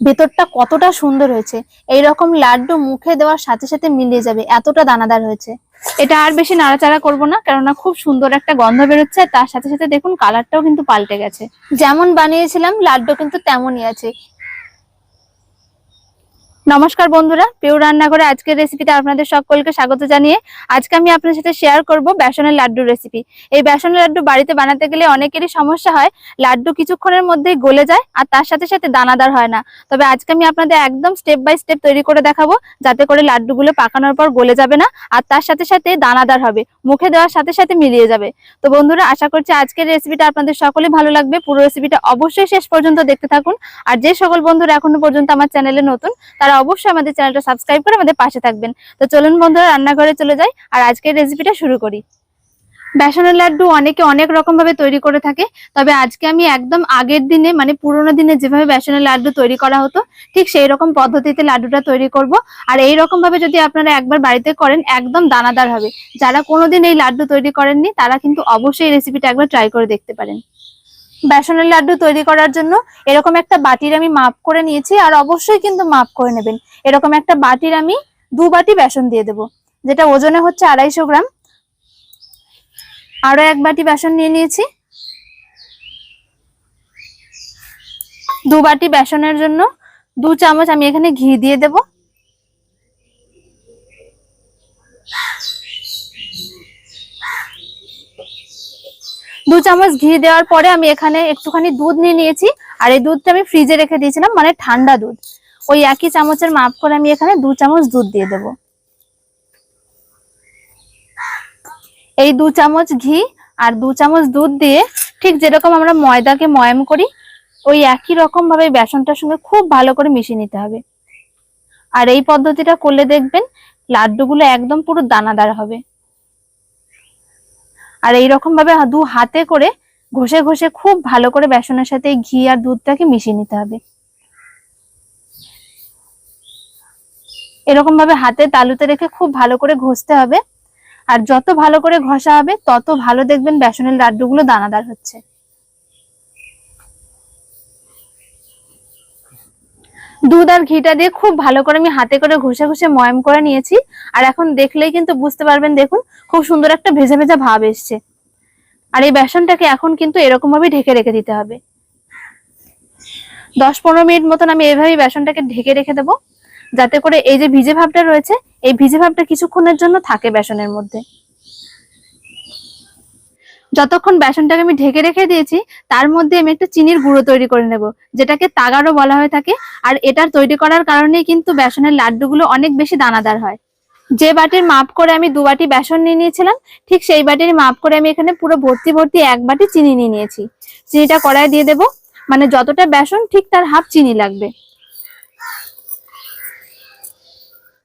ভেতরটা কতটা সুন্দর হয়েছে। এই রকম লাড্ডু মুখে দেওয়ার সাথে সাথে মিলিয়ে যাবে, এতটা দানাদার হয়েছে। এটা আর বেশি নাড়াচাড়া করব না, কেননা খুব সুন্দর একটা গন্ধ বেরোচ্ছে তার সাথে সাথে দেখুন কালারটাও কিন্তু পাল্টে গেছে। যেমন বানিয়েছিলাম, লাড্ডু কিন্তু তেমনই আছে। নমস্কার বন্ধুরা পিউ রান্নাঘরে আজকের রেসিপিতে আপনাদের সকলকে স্বাগত জানিয়ে আজকে আমি আপনাদের সাথে শেয়ার করব বেসনের লাড্ডুর রেসিপি এই বেসনের লাড্ডু বাড়িতে বানাতে গেলে অনেকেরই সমস্যা হয়, লাড্ডু কিছুক্ষণের মধ্যেই গলে যায় আর তার সাথে সাথে দানাদার হয় না। তবে আজকে আমি আপনাদের একদম স্টেপ বাই স্টেপ তৈরি করে দেখাবো, যাতে করে লাড্ডুগুলো পাকানোর পর গলে যাবে না আর তার সাথে সাথে দানাদার হবে, মুখে দেওয়ার সাথে সাথে মিলিয়ে যাবে। তো বন্ধুরা, আশা করছি আজকের রেসিপিটা আপনাদের সকলেই ভালো লাগবে। পুরো রেসিপিটা অবশ্যই শেষ পর্যন্ত দেখতে থাকুন। আর যে সকল বন্ধুরা এখনও পর্যন্ত আমার চ্যানেলে নতুন, তারা অবশ্যই আমাদের চ্যানেলটা সাবস্ক্রাইব করে আমাদের পাশে থাকবেন। তো চলুন বন্ধুরা, রান্নাঘরে চলে যাই আর আজকের রেসিপিটা শুরু করি। বেসনের লাড্ডু অনেকে অনেক রকম ভাবে তৈরি করে থাকে, তবে আজকে আমি একদম আগের দিনে মানে পুরোনো দিনে যেভাবে বেসনের লাড্ডু তৈরি করা হতো, ঠিক সেই রকম পদ্ধতিতে লাড্ডুটা তৈরি করব। আর এই রকম ভাবে যদি আপনারা একবার বাড়িতে করেন, একদম দানাদার হবে। যারা কোনোদিন এই লাড্ডু তৈরি করেননি, তারা কিন্তু অবশ্যই রেসিপিটা একবার ট্রাই করে দেখতে পারেন। বেসনের লাড্ডু তৈরি করার জন্য এরকম একটা বাটির আমি মাপ করে নিয়েছি আর অবশ্যই কিন্তু মাপ করে নেবেন। এরকম একটা বাটির আমি দু বাটি বেসন দিয়ে দেব, যেটা ওজনে হচ্ছে আড়াইশো গ্রাম। আরও এক বাটি বেসন নিয়ে নিয়েছি। দু বাটি বেসনের জন্য দু চামচ আমি এখানে ঘি দিয়ে দেব। দু চামচ ঘি দেওয়ার পরে আমি এখানে একটুখানি দুধ নিয়ে নিয়েছি, আর এই দুধটা আমি ফ্রিজে রেখে দিয়েছিলাম মানে ঠান্ডা দুধ। ওই একই চামচের মাপ করে আমি এখানে দু চামচ দুধ দিয়ে দেব। এই দু চামচ ঘি আর দু চামচ দুধ দিয়ে ঠিক যেরকম আমরা ময়দাকে ময়াম করি, ওই একই রকম ভাবে বেসনটার সঙ্গে খুব ভালো করে মিশিয়ে নিতে হবে। আর এই পদ্ধতিটা করলে দেখবেন, লাড্ডুগুলো একদম পুরো দানাদার হবে। আর এইরকম ভাবে দু হাতে করে ঘষে ঘষে খুব ভালো করে বেসনের সাথে ঘি আর দুধটাকে মিশিয়ে নিতে হবে। এরকম ভাবে হাতে তালুতে রেখে খুব ভালো করে ঘষতে হবে। আর যত ভালো করে ঘষা হবে, তত ভালো দেখবেন বেসনের লাড্ডুগুলো দানাদার হচ্ছে। দুধ আর ঘিটা দিয়ে খুব ভালো করে আমি হাতে করে ঘষে ঘষে ময়াম করে নিয়েছি। আর এখন দেখলেই কিন্তু বুঝতে পারবেন, দেখুন, খুব সুন্দর একটা ভেজা ভেজা ভাব এসছে। আর এই বেসনটাকে এখন কিন্তু এরকম ভাবে ঢেকে রেখে দিতে হবে। দশ পনেরো মিনিট মতন আমি এইভাবেই বেসনটাকে ঢেকে রেখে দেবো। যাতে করে এই যে ভিজে ভাবটা রয়েছে, এই ভিজে ভাবটা কিছুক্ষণের জন্য থাকে বেসনের মধ্যে। যতক্ষণ বেসনটাকে আমি ঢেকে রেখে দিয়েছি, তার মধ্যে আমি একটা চিনির গুঁড়ো তৈরি করে নেব। যেটাকে তাগারও বলা হয়ে থাকে। আর এটার তৈরি করার কারণে কিন্তু বেসনের লাড্ডুগুলো অনেক বেশি দানাদার হয়। যে বাটির মাপ করে আমি দু বাটি বেসন নিয়ে নিয়েছিলাম, ঠিক সেই বাটির মাপ করে আমি এখানে পুরো ভর্তি ভর্তি এক বাটি চিনি নিয়ে নিয়েছি। চিনিটা কড়াই দিয়ে দেব। মানে যতটা বেসন, ঠিক তার হাফ চিনি লাগবে।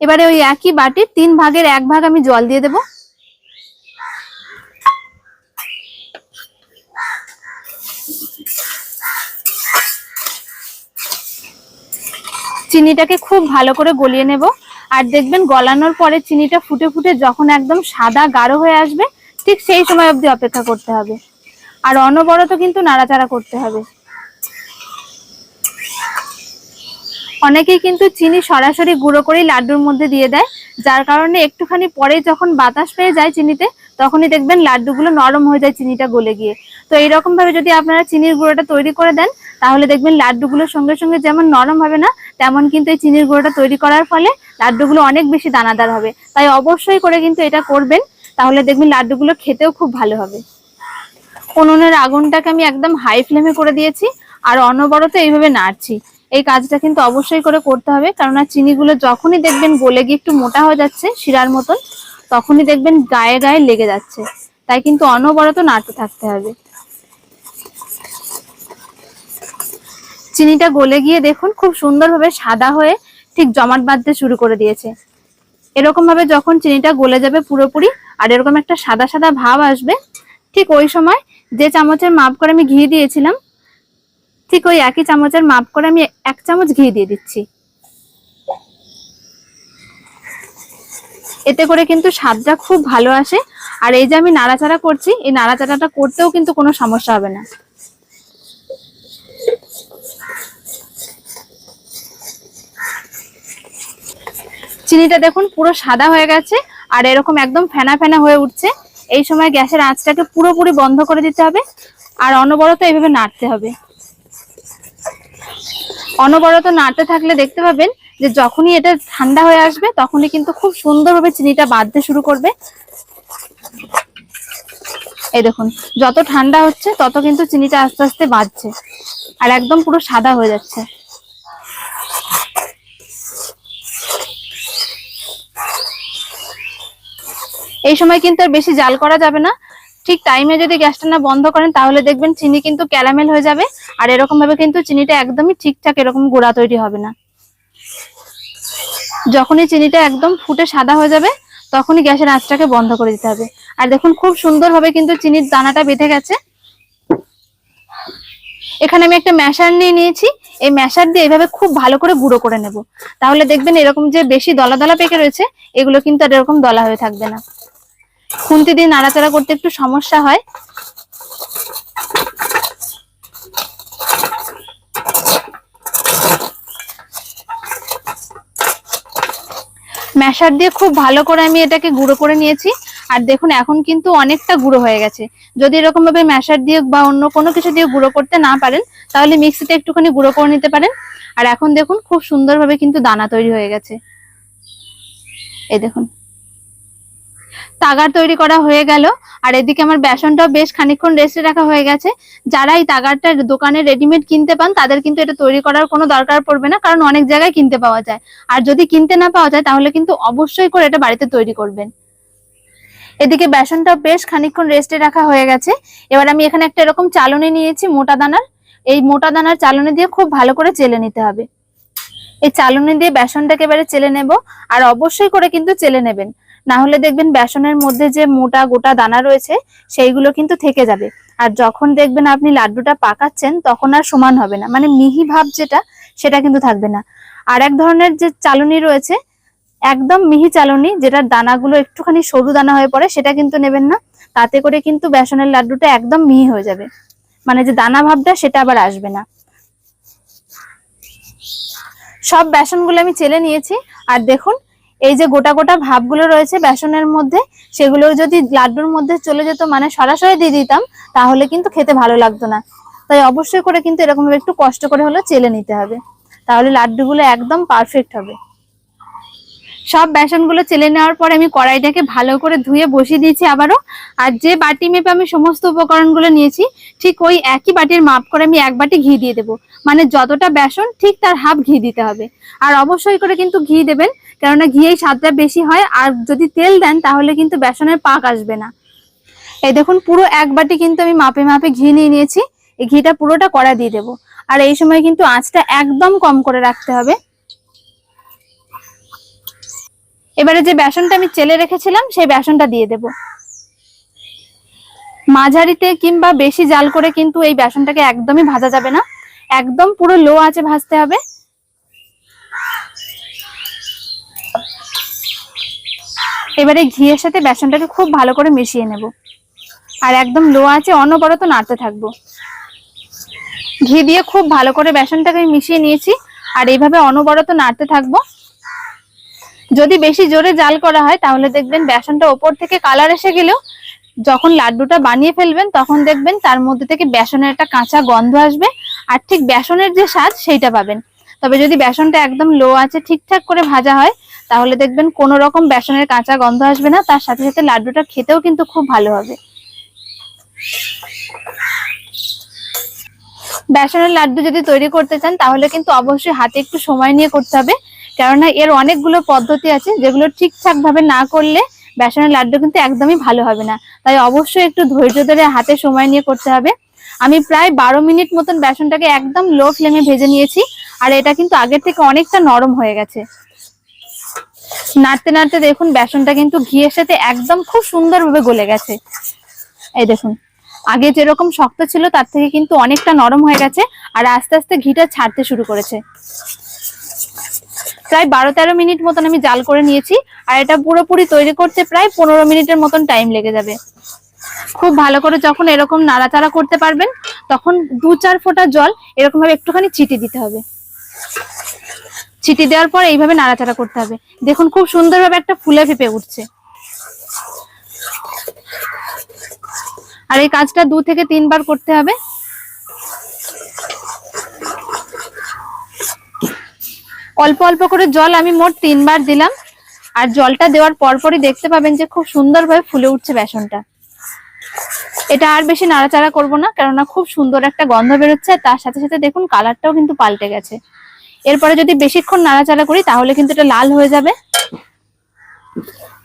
এবারে ওই একই বাটির তিন ভাগের এক ভাগ আমি জল দিয়ে দেব। চিনিটাকে খুব ভালো করে গলিয়ে নেব। আর দেখবেন গলানোর পরে চিনিটা ফুটে ফুটে যখন একদম সাদা, গাঢ় হয়ে আসবে, ঠিক সেই সময় অবধি অপেক্ষা করতে হবে। আর অনবরত কিন্তু নাড়াচাড়া করতে হবে। অনেকেই কিন্তু চিনি সরাসরি গুঁড়ো করেই লাড্ডুর মধ্যে দিয়ে দেয়। যার কারণে একটুখানি পরে যখন বাতাস পেয়ে যায় চিনিতে, তখনই দেখবেন লাড্ডুগুলো নরম হয়ে যায় চিনিটা গলে গিয়ে। তো এইরকম ভাবে যদি আপনারা চিনির গুঁড়োটা তৈরি করে দেন তাহলে দেখবেন লাড্ডুগুলোর সঙ্গে সঙ্গে যেমন নরম হবে না, তেমন কিন্তু এই চিনির গুঁড়োটা তৈরি করার ফলে লাড্ডুগুলো অনেক বেশি দানাদার হবে। তাই অবশ্যই করে কিন্তু এটা করবেন, তাহলে দেখবেন লাড্ডুগুলো খেতেও খুব ভালো হবে। উনুনের আগুনটাকে আমি একদম হাই ফ্লেমে করে দিয়েছি, আর অনবরত এইভাবে নাড়ছি। এই কাজটা কিন্তু অবশ্যই করে করতে হবে, কেননা চিনিগুলো যখনই দেখবেন গলে গিয়ে একটু মোটা হয়ে যাচ্ছে শিরার মতন, তখনই দেখবেন গায়ে গায়ে লেগে যাচ্ছে। তাই কিন্তু অনবরত নাড়তে থাকতে হবে। চিনিটা গলে গিয়ে দেখুন খুব সুন্দরভাবে সাদা হয়ে ঠিক জমাট বাঁধতে শুরু করে দিয়েছে। এরকম ভাবে যখন চিনিটা গলে যাবে পুরোপুরি, আর এরকম একটা সাদা সাদা ভাব আসবে, ঠিক ওই সময় যে চামচের মাপ করে আমি ঘি দিয়েছিলাম, ঠিক ওই একই চামচের মাপ করে আমি এক চামচ ঘি দিয়ে দিচ্ছি। এতে করে কিন্তু স্বাদটা খুব ভালো আসে, আর এই যে আমি নাড়াচাড়া করছি, এই নাড়াচাড়াটা করতেও কিন্তু কোনো সমস্যা হবে না। চিনিটা দেখুন, পুরো সাদা হয়ে গেছে আর এরকম একদম ফেনা ফেনা হয়ে উঠছে। এই সময় গ্যাসের আঁচটাকে পুরোপুরি বন্ধ করে দিতে হবে আর অনবরত এইভাবে নাড়তে হবে। অনবরত নাড়তে থাকলে দেখতে পাবেন যে যখনই এটা ঠান্ডা হয়ে আসবে, তখনই কিন্তু খুব সুন্দরভাবে চিনিটা বাঁধতে শুরু করবে। এই দেখুন, যত ঠান্ডা হচ্ছে, তত কিন্তু চিনিটা আস্তে আস্তে বাঁধছে আর একদম পুরো সাদা হয়ে যাচ্ছে। এই সময় কিন্তু আর বেশি জাল করা যাবে না। ঠিক টাইমে যদি গ্যাসটা না বন্ধ করেন, তাহলে দেখবেন চিনি কিন্তু ক্যারামেল হয়ে যাবে। আর এরকম ভাবে কিন্তু চিনিটা একদমই ঠিকঠাক এরকম গুঁড়া তৈরি হবে না। যখনই চিনিটা একদম ফুটে সাদা হয়ে যাবে, তখনই গ্যাসের আঁচটাকে বন্ধ করে দিতে হবে। আর দেখুন, খুব সুন্দরভাবে কিন্তু চিনির দানাটা বেঁধে গেছে। এখানে আমি একটা ম্যাশার নিয়ে নিয়েছি। এই ম্যাশার দিয়ে এইভাবে খুব ভালো করে গুঁড়ো করে নেব। তাহলে দেখবেন এরকম যে বেশি দলা দলা পেকে রয়েছে, এগুলো কিন্তু আর এরকম দলা হয়ে থাকবে না। খুন্তি দিয়ে নাড়াচাড়া করতে একটু সমস্যা হয়। ম্যাশার দিয়ে খুব ভালো করে আমি এটাকে গুঁড়ো করে নিয়েছি। আর দেখুন, এখন কিন্তু অনেকটা গুঁড়ো হয়ে গেছে। যদি এরকম ভাবে ম্যাশার দিয়ে বা অন্য কোনো কিছু দিয়ে গুঁড়ো করতে না পারেন, তাহলে মিক্সিতে একটুখানি গুঁড়ো করে নিতে পারেন। আর এখন দেখুন, খুব সুন্দরভাবে কিন্তু দানা তৈরি হয়ে গেছে। এই দেখুন। তাগার তৈরি করা হয়ে গেল। আর এদিকে আমার বেসনটাও বেশ খানিকক্ষণ রেস্টে রাখা হয়ে গেছে। যারা এই তাগারটা দোকানে রেডিমেড কিনতে পান, তাদের কিন্তু এটা তৈরি করার কোনো দরকার পড়বে না, কারণ অনেক জায়গায় কিনতে পাওয়া যায়। আর যদি কিনতে না পাওয়া যায়, তাহলে কিন্তু অবশ্যই করে এটা বাড়িতে তৈরি করবেন। এদিকে বেসনটা বেশ খানিকক্ষণ রেস্টে রাখা হয়ে গেছে। এবার আমি এখানে একটা এরকম চালনি নিয়েছি, মোটা দানার। এই মোটা দানার চালনি দিয়ে খুব ভালো করে চেলে নিতে হবে। এই চালনি দিয়ে বেসনটাকে এবারে চেলে নেব, আর অবশ্যই করে কিন্তু চেলে নেবেন। না হলে দেখবেন বেসনের মধ্যে যে মোটা গোটা দানা রয়েছে, সেইগুলো কিন্তু থেকে যাবে। আর যখন দেখবেন আপনি লাড্ডুটা পাকাচ্ছেন, তখন আর সমান হবে না। মানে মিহি ভাব যেটা, সেটা কিন্তু থাকবে না। আর এক ধরনের যে চালনি রয়েছে, একদম মিহি চালনি, যেটার দানাগুলো একটুখানি সরু দানা হয়ে পড়ে, সেটা কিন্তু নেবেন না। তাতে করে কিন্তু বেসনের লাড্ডুটা একদম মিহি হয়ে যাবে। মানে যে দানা ভাবটা, সেটা আবার আসবে না। সব বেসনগুলো আমি চেলে নিয়েছি। আর দেখুন এই যে গোটা গোটা ভাবগুলো রয়েছে বেসনের মধ্যে সেগুলো যদি লাড্ডুর মধ্যে চলে যেত মানে সরাসরি দিয়ে দিতাম, তাহলে কিন্তু খেতে ভালো লাগতো না। তাই অবশ্যই করে কিন্তু এরকমভাবে একটু কষ্ট করে হলেও চেলে নিতে হবে। তাহলে লাড্ডুগুলো একদম পারফেক্ট হবে। সব বেসনগুলো চেলে নেওয়ার পরে আমি কড়াইটাকে ভালো করে ধুয়ে বসিয়ে দিয়েছি আবারও। আর যে বাটি মেপে আমি সমস্ত উপকরণগুলো নিয়েছি, ঠিক ওই একই বাটির মাপ করে আমি এক বাটি ঘি দিয়ে দেবো। মানে যতটা বেসন, ঠিক তার হাফ ঘি দিতে হবে। আর অবশ্যই করে কিন্তু ঘি দেবেন। কেননা ঘিয়েই স্বাদটা বেশি হয়, আর যদি তেল দেন তাহলে কিন্তু বেসনের পাক আসবে না। এই দেখুন, পুরো এক বাটি কিন্তু আমি মাপে মাপে ঘি নিয়ে নিয়েছি। এই ঘিটা পুরোটা কড়া দিয়ে দেবো। আর এই সময় কিন্তু আঁচটা একদম কম করে রাখতে হবে। এবারে যে বেসনটা আমি চেলে রেখেছিলাম, সেই বেসনটা দিয়ে দেব। মাঝারিতে কিংবা বেশি জাল করে কিন্তু এই বেসনটাকে একদমই ভাজা যাবে না। একদম পুরো লো আঁচে ভাজতে হবে। এবারে ঘিয়ের সাথে বেসনটাকে খুব ভালো করে মিশিয়ে নেব। আর একদম লো আঁচে অনবরত নাড়তে থাকব। ঘি দিয়ে খুব ভালো করে বেসনটাকে মিশিয়ে নিয়েছি, আর এইভাবে অনবরত নাড়তে থাকব। যদি বেশি জোরে জাল করা হয়, তাহলে দেখবেন বেসনটা ওপর থেকে কালার এসে গেলেও যখন লাড্ডুটা বানিয়ে ফেলবেন, তখন দেখবেন তার মধ্যে থেকে বেসনের একটা কাঁচা গন্ধ আসবে, আর ঠিক বেসনের যে স্বাদ, সেইটা পাবেন। তবে যদি বেসনটা একদম লো আছে ঠিকঠাক করে ভাজা হয় তাহলে দেখবেন কোনো রকম বেসনের কাঁচা গন্ধ আসবে না, তার সাথে সাথে লাড্ডুটা খেতেও কিন্তু খুব ভালো হবে। বেসনের লাড্ডু যদি তৈরি করতে চান, তাহলে কিন্তু অবশ্যই হাতে একটু সময় নিয়ে করতে হবে। কেননা এর অনেকগুলো পদ্ধতি আছে, যেগুলো ঠিকঠাক ভাবে না করলে বেসনের লাড্ডু কিন্তু একদমই ভালো হবে না। তাই অবশ্যই একটু ধৈর্য ধরে হাতে সময় নিয়ে করতে হবে। আমি প্রায় বারো মিনিট মতন বেসনটাকে একদম লো ফ্লেমে ভেজে নিয়েছি, আর এটা কিন্তু আগের থেকে অনেকটা নরম হয়ে গেছে। নাড়তে নাড়তে দেখুন বেসনটা কিন্তু ঘিয়ের সাথে একদম খুব সুন্দরভাবে গলে গেছে। এই দেখুন, আগে যেরকম শক্ত ছিল তার থেকে কিন্তু অনেকটা নরম হয়ে গেছে আর আস্তে আস্তে ঘিটা ছাড়তে শুরু করেছে। প্রায় বারো তেরো মিনিট মতন আমি জাল করে নিয়েছি আর এটা পুরোপুরি তৈরি করতে প্রায় পনেরো মিনিটের মতন টাইম লেগে যাবে। খুব ভালো করে যখন এরকম নাড়াচাড়া করতে পারবেন, তখন দু চার ফোঁটা জল এরকম ভাবে একটুখানি ছিটে দিতে হবে। ছিটি দেওয়ার পর এইভাবে নাড়াচাড়া করতে হবে। দেখুন, খুব সুন্দরভাবে একটা ফুলে ফেপে উঠছে। আর এই কাজটা দু থেকে তিনবার করতে হবে। অল্প অল্প করে জল আমি মোট তিনবার দিলাম। আর জলটা দেওয়ার পরপরই দেখতে পাবেন যে খুব সুন্দরভাবে ফুলে উঠছে বেসনটা। এটা আর বেশি নাড়াচাড়া করব না, কেননা খুব সুন্দর একটা গন্ধ বেরোচ্ছে। আর তার সাথে সাথে দেখুন, কালারটাও কিন্তু পাল্টে গেছে। এরপরে যদি বেশিক্ষণ নাড়াচাড়া করি, তাহলে কিন্তু এটা লাল হয়ে যাবে।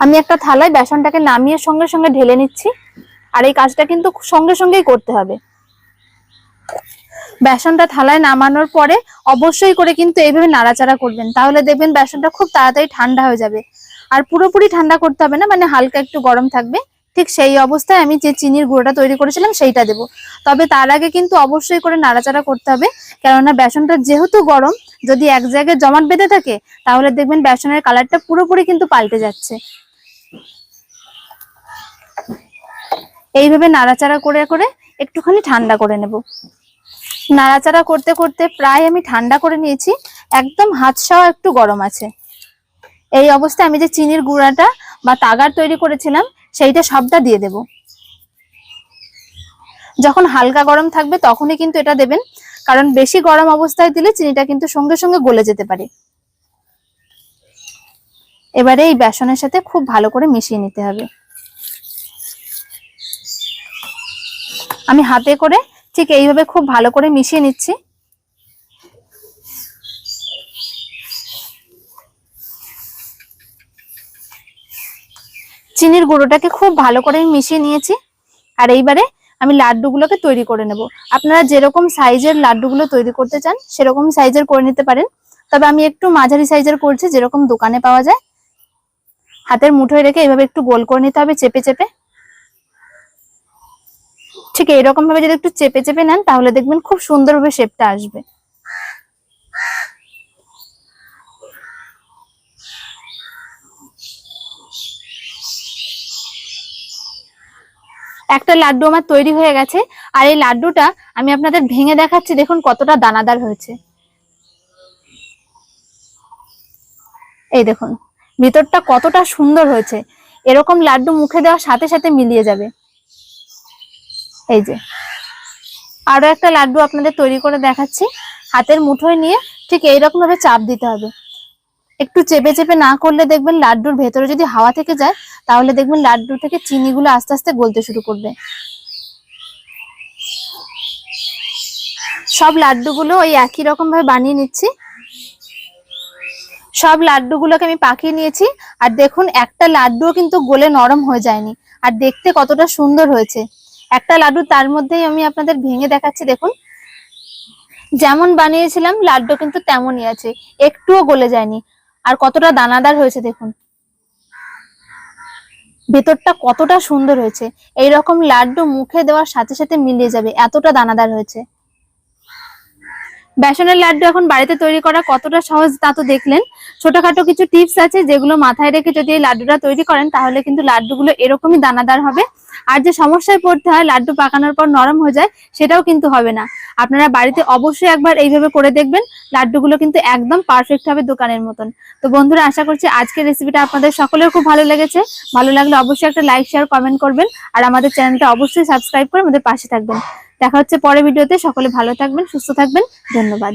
আমি একটা থালায় বেসনটাকে নামিয়ে সঙ্গে সঙ্গে ঢেলে নিচ্ছি। আর এই কাজটা কিন্তু সঙ্গে সঙ্গেই করতে হবে। বেসনটা থালায় নামানোর পরে অবশ্যই করে কিন্তু এইভাবে নাড়াচাড়া করবেন। তাহলে দেখবেন বেসনটা খুব তাড়াতাড়ি ঠান্ডা হয়ে যাবে। আর পুরোপুরি ঠান্ডা করতে হবে না মানে হালকা একটু গরম থাকবে। ঠিক সেই অবস্থায় আমি যে চিনির গুঁড়োটা তৈরি করেছিলাম সেইটা দেব। তবে তার আগে কিন্তু অবশ্যই করে নাড়াচাড়া করতে হবে, কেননা বেসনটা যেহেতু গরম, যদি এক জায়গায় জমাট বেঁধে থাকে, তাহলে দেখবেন বেসনের কালারটা পুরোপুরি কিন্তু পাল্টে যাচ্ছে। এইভাবে নাড়াচাড়া করে করে একটুখানি ঠান্ডা করে নেব। নাড়াচাড়া করতে করতে প্রায় আমি ঠান্ডা করে নিয়েছি, একদম হাত সাওয়া একটু গরম আছে। এই অবস্থায় আমি যে চিনির গুঁড়াটা বা তাগার তৈরি করেছিলাম সেইটা সবটা দিয়ে দেব। যখন হালকা গরম থাকবে তখনই কিন্তু এটা দেবেন, কারণ বেশি গরম অবস্থায় দিলে চিনিটা কিন্তু সঙ্গে সঙ্গে গলে যেতে পারে। এবারে এই বেসনের সাথে খুব ভালো করে মিশিয়ে নিতে হবে। আমি হাতে করে ঠিক এইভাবে খুব ভালো করে মিশিয়ে নিচ্ছি। চিনির গুঁড়োটাকে খুব ভালো করে মিশিয়ে নিয়েছি। আর এইবারে আমি লাড্ডুগুলোকে তৈরি করে নেব। আপনারা যেরকম সাইজের লাড্ডুগুলো তৈরি করতে চান, সেরকম সাইজের করে নিতে পারেন। তবে আমি একটু মাঝারি সাইজের করছি, যেরকম দোকানে পাওয়া যায়। হাতের মুঠোয় রেখে এভাবে একটু গোল করে নিতে হবে, চেপে চেপে। ঠিক এইরকম ভাবে যদি একটু চেপে চেপে নেন, তাহলে দেখবেন খুব সুন্দরভাবে শেপটা আসবে। একটা লাড্ডু আমার তৈরি হয়ে গেছে, আর এই লাড্ডুটা আমি আপনাদের ভেঙে দেখাচ্ছি, দেখুন কতটা দানাদার হয়েছে। এই দেখুন, ভিতরটা কতটা সুন্দর হয়েছে। এরকম লাড্ডু মুখে দেওয়ার সাথে সাথে মিলিয়ে যাবে। এই যে, আরও একটা লাড্ডু আপনাদের তৈরি করে দেখাচ্ছি, হাতের মুঠোয় নিয়ে ঠিক এইরকম ভাবে চাপ দিতে হবে। একটু চেপে চেপে না করলে দেখবেন লাড্ডুর ভেতরে যদি হাওয়া থেকে যায়, তাহলে দেখবেন লাড্ডু থেকে চিনিগুলো আস্তে আস্তে গলতে শুরু করবে। সব লাড্ডুগুলো ওই একই রকম ভাবে বানিয়ে নিচ্ছি। সব লাড্ডুগুলোকে আমি পাকিয়ে নিয়েছি। আর দেখুন, একটা লাড্ডুও কিন্তু গলে নরম হয়ে যায়নি। আর দেখতে কতটা সুন্দর হয়েছে। একটা লাড্ডু তার মধ্যেই আমি আপনাদের ভেঙে দেখাচ্ছি, দেখুন। যেমন বানিয়েছিলাম, লাড্ডু কিন্তু তেমনই আছে। একটুও গলে যায়নি। আর কতটা দানাদার হয়েছে দেখুন। ভেতরটা কতটা সুন্দর হয়েছে। এই রকম লাড্ডু মুখে দেওয়ার সাথে সাথে মিলিয়ে যাবে, এতটা দানাদার হয়েছে। বেসনের লাড্ডু এখন বাড়িতে তৈরি করা কতটা সহজ তা তো দেখলেন। ছোটখাটো কিছু টিপস আছে যেগুলো মাথায় রেখে যদি এই লাড্ডুটা তৈরি করেন, তাহলে কিন্তু লাড্ডুগুলো এরকমই দানাদার হবে। আর যে সমস্যায় পড়তে হয়, লাড্ডু পাকানোর পর নরম হয়ে যায়, সেটাও কিন্তু হবে না। আপনারা বাড়িতে অবশ্যই একবার এইভাবে করে দেখবেন, লাড্ডুগুলো কিন্তু একদম পারফেক্ট হবে দোকানের মতন। তো বন্ধুরা, আশা করছি আজকের রেসিপিটা আপনাদের সকলের খুব ভালো লেগেছে। ভালো লাগলে অবশ্যই একটা লাইক শেয়ার কমেন্ট করবেন আর আমাদের চ্যানেলটা অবশ্যই সাবস্ক্রাইব করে আমাদের পাশে থাকবেন। দেখা হচ্ছে পরের ভিডিওতে সকলে ভালো থাকবেন, সুস্থ থাকবেন। ধন্যবাদ।